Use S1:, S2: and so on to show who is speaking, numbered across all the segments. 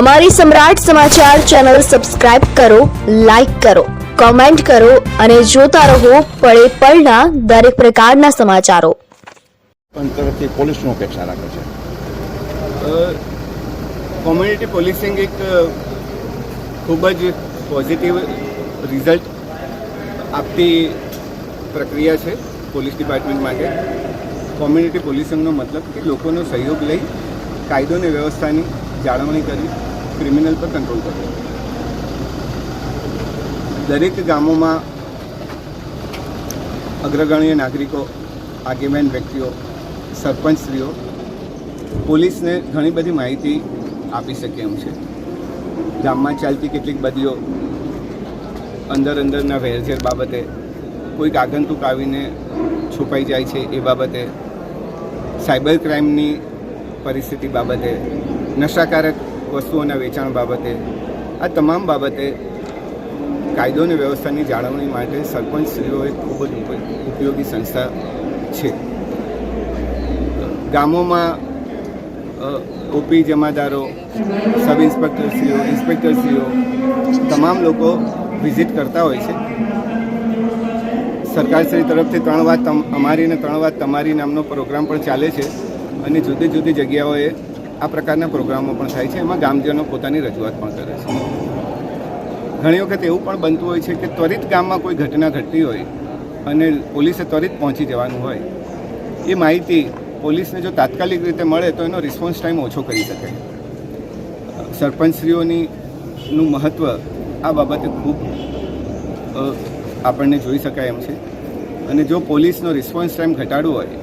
S1: અમારી Samrat Samachar channel subscribe કરો like કરો કોમેન્ટ કરો અને જોતા રહો પળે પળના દરેક પ્રકારના સમાચારો.
S2: તરફથી પોલીસનું અપેક્ષા રાખે છે.
S3: કોમ્યુનિટી પોલીસિંગ એક ખૂબ જ પોઝિટિવ રિઝલ્ટ આપતી પ્રક્રિયા છે પોલીસ ડિપાર્ટમેન્ટ માટે. કોમ્યુનિટી પોલીસિંગનો મતલબ કે લોકોનો સહયોગ લઈ કાયદો અને વ્યવસ્થાની જાળવણી કરી ક્રિમિનલ પર કંટ્રોલ કર્યો. દરેક ગામોમાં અગ્રગણ્ય નાગરિકો, આગેવાન વ્યક્તિઓ, સરપંચશ્રીઓ, પોલીસને ઘણી બધી માહિતી આપી શકે એમ છે. ગામમાં ચાલતી કેટલીક બદલીઓ અંદર અંદરના વેરઝેર બાબતે, કોઈક આગંતુક આવીને છુપાઈ જાય છે એ બાબતે, સાયબર ક્રાઇમની પરિસ્થિતિ બાબતે નશાકારક વસ્તુઓના વેચાણ બાબતે, આ તમામ બાબતે કાયદો અને વ્યવસ્થાની જાળવણી માટે સરપંચશ્રીઓ એક ખૂબ જ ઉપ- ઉપયોગી સંસ્થા છે. ગામોમાં ઓપી જમાદારો, સબ ઇન્સ્પેક્ટરશ્રીઓ ઇન્સ્પેક્ટરશ્રીઓ, તમામ લોકો વિઝિટ કરતા હોય છે. સરકારશ્રી તરફથી ત્રણ વાત અમારી અને ત્રણ વાત તમારી નામનો પ્રોગ્રામ પણ ચાલે છે અને જુદી જુદી જગ્યાઓએ આ પ્રકારના પ્રોગ્રામો પણ થાય છે. એમાં ગામજનો પોતાની રજૂઆત પણ કરે છે. ઘણી વખત એવું પણ બનતું હોય છે કે ત્વરિત ગામમાં કોઈ ઘટના ઘટતી હોય અને પોલીસે ત્વરિત પહોંચી જવાનું હોય, એ માહિતી પોલીસને જો તાત્કાલિક રીતે મળે તો એનો રિસ્પોન્સ ટાઈમ ઓછો કરી શકે. સરપંચશ્રીઓની નું મહત્ત્વ આ બાબતે ખૂબ આપણને જોઈ શકાય એમ છે. અને જો પોલીસનો રિસ્પોન્સ ટાઈમ ઘટાડવો હોય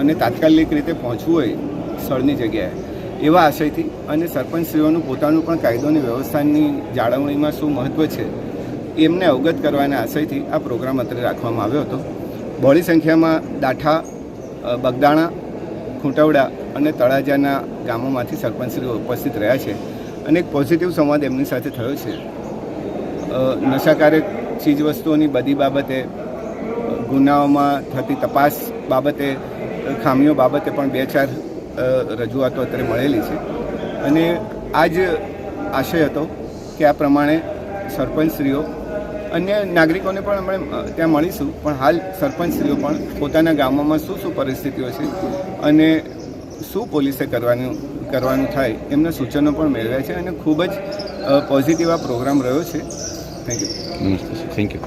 S3: અને તાત્કાલિક રીતે પહોંચવું હોય સ્થળની જગ્યાએ એવા આશયથી અને સરપંચશ્રીઓનું પોતાનું પણ કાયદો અને વ્યવસ્થાની જાળવણીમાં શું મહત્ત્વ છે, એમને અવગત કરવાના આશયથી આ પ્રોગ્રામ અત્રે રાખવામાં આવ્યો હતો. બહોળી સંખ્યામાં દાઠા બગદાણા, ખૂંટવડા અને તળાજાના ગામોમાંથી સરપંચશ્રીઓ ઉપસ્થિત રહ્યા છે અને એક પોઝિટિવ સંવાદ એમની સાથે થયો છે. નશાકારક ચીજવસ્તુઓની બધી બાબતે, ગુનાઓમાં થતી તપાસ બાબતે, ખામીઓ બાબતે પણ બે ચાર રજૂઆતો અત્યારે મળેલી છે. અને આ જ આશય હતો કે આ પ્રમાણે સરપંચશ્રીઓ અન્ય નાગરિકોને પણ આપણે ત્યાં મળીશું. પણ હાલ સરપંચશ્રીઓ પણ પોતાના ગામોમાં શું શું પરિસ્થિતિઓ છે અને શું પોલીસે કરવાનું કરવાનું થાય એમના સૂચનો પણ મેળવ્યા છે અને ખૂબ જ પોઝિટિવ આ પ્રોગ્રામ રહ્યો છે. થેન્ક યુ
S2: નમસ્તે થેન્ક યુ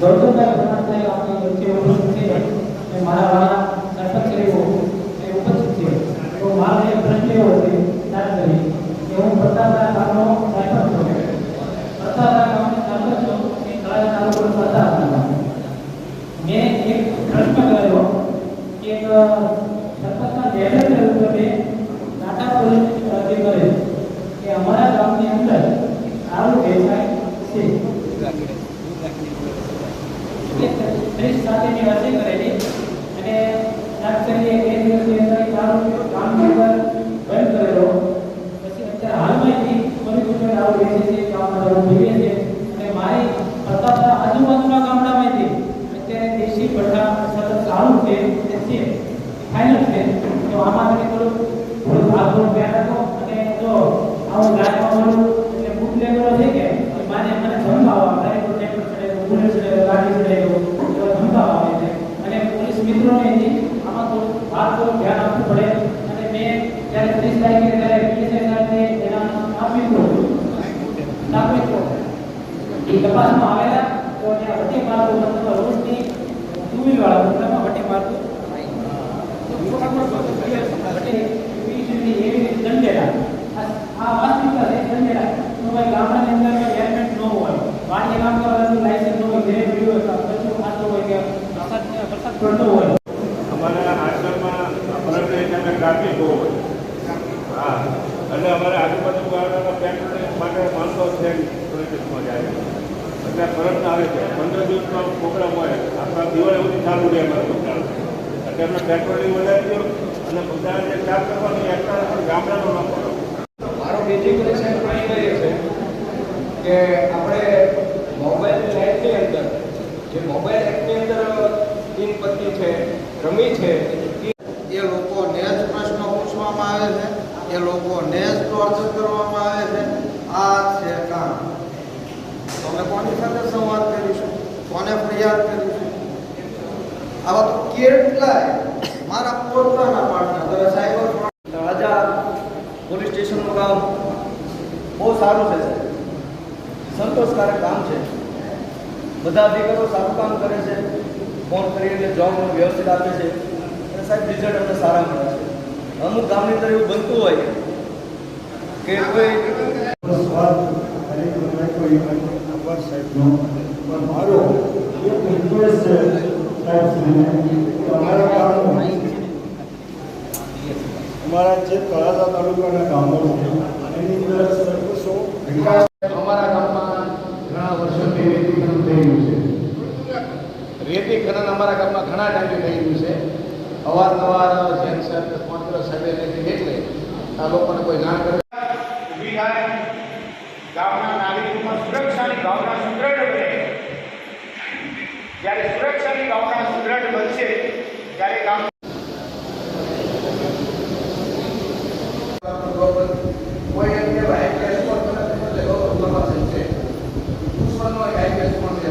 S4: દોડતા ઘણા આપણી વચ્ચે ઉપસ્થિત છે અને મારા વાળા સરપંચશ્રીઓ એ ઉપસ્થિત છે તો મારો એક પ્રશ્ન એવો છે ખાસ કરી કે હું પ્રતાપરા ગામનો સરપંચ છું પ્રતાપરા ગામનો સરપંચ છું એ કળા તાલુકો પ્રતાપરા મેં એક પ્રશ્ન કર્યો કે એક સરપંચના મેનેજર રૂપે પોલીસ અરજી કરે કે અમારા ગામની અંદર સારું વેચાય છે. સાથે સાથેની અરજી કરેલી અને ખાસ કરીને એ દિવસની અંદર ચાલુ કામ નંબર બંધ કરેલો પછી અત્યારે હાલમાં જ પોલીસ સ્ટેશન આવું વેચે છે કામમાં જવું જોઈએ છે અને મારી પ્રતાપના આજુબાજુના ગામડામાંથી અત્યારે દેશી ભઠ્ઠા સતત સારું છે તે છે ફાઇનલ છે તો આમાં તમે થોડું થોડું ભાગ થોડું ધ્યાન રાખો અને જો આવું આવે પોલીસ મિત્રોને આમાં પડે અને મેં જ્યારે ત્યારે એના આપી નાગરિક એ તપાસમાં આવેલા તો ત્યાં વટી માર્ગો મતલબ રોડની ટુ વ્હીલ વાળા મતલબમાં વટી માર્ગો વટી પીસીની એવી દંડેરા આ- આ વાસ્તવિકતા છે દંડેરા તો ભાઈ ગામડાની અંદર હેલ્મેટ ન હોય વાણી કામ કરવાનું લાયસન્સ ન હોય ઘરે પીડ્યો હોય કચરો ખાતો હોય કે વરસાદ પડતો હોય.
S5: અમારા આશ્રમમાં ફરજ એના ટ્રાફિક બહુ હોય. હા એટલે અમારે આજુબાજુ ગામડાના પેટ્રોલિંગ માટે માણસો છે પોલીસમાં જાય એટલે ફરજ આવે છે. પંદર દિવસનો પ્રોગ્રામ હોય આપણા દિવાળી સુધી ચાલુ રહે અમારા પ્રોગ્રામ એટલે એમને પેટ્રોલિંગ વધારી દો અને બધા જે ચાર કરવાની એકતા ગામડાનો ન કરો
S6: મારો બેઝિકલી સાહેબ પ્રાઇમરી છે કે આપણે મોબાઈલ એપની અંદર જે મોબાઈલ એપની અંદર તીન પત્તી છે રમી છે એ
S7: એ લોકોને જ પ્રશ્નો પૂછવામાં આવે છે. એ લોકોને જ ટોર્ચર કરવામાં આવે છે. આ છે કામ. તમે કોની સાથે સંવાદ કરીશું? કોને ફરિયાદ કરીશું? આવા તો કેટલાય મારા પોતાના પાર્ટનર તમે સાયબર
S6: રાજા પોલીસ સ્ટેશનનું કામ બહુ સારું છે સંતોષકારક કામ છે. બધા અધિકારીઓ સારું કામ કરે છે. ફોન કરીને એટલે વ્યવસ્થિત આપે છે. સાહેબ રિઝલ્ટ અમને સારા મળે છે. અમુક ગામની અંદર એવું બનતું હોય કે કોઈ
S8: મારો એક છે કે અમારા ગામમાં અમારા જે તળાજા તાલુકાના ગામો છે, એની અંદર સર્વસો વિકાસ
S9: અમારા ગામમાં ઘણા વર્ષોથી રેતી ખનન થઈ રહ્યું છે રેતી ખનન અમારા ગામમાં ઘણા ટાઈમથી થઈ રહ્યું છે અવારનવાર જેન સાહેબ સ્પોન્સર સાહેબે રેતી એટલે. આ લોકોને કોઈ જાણ કરે?
S5: ઊભી થાય. ગામના નાગરિકોમાં સુરક્ષાની ભાવના સુદૃઢ બને જ્યારે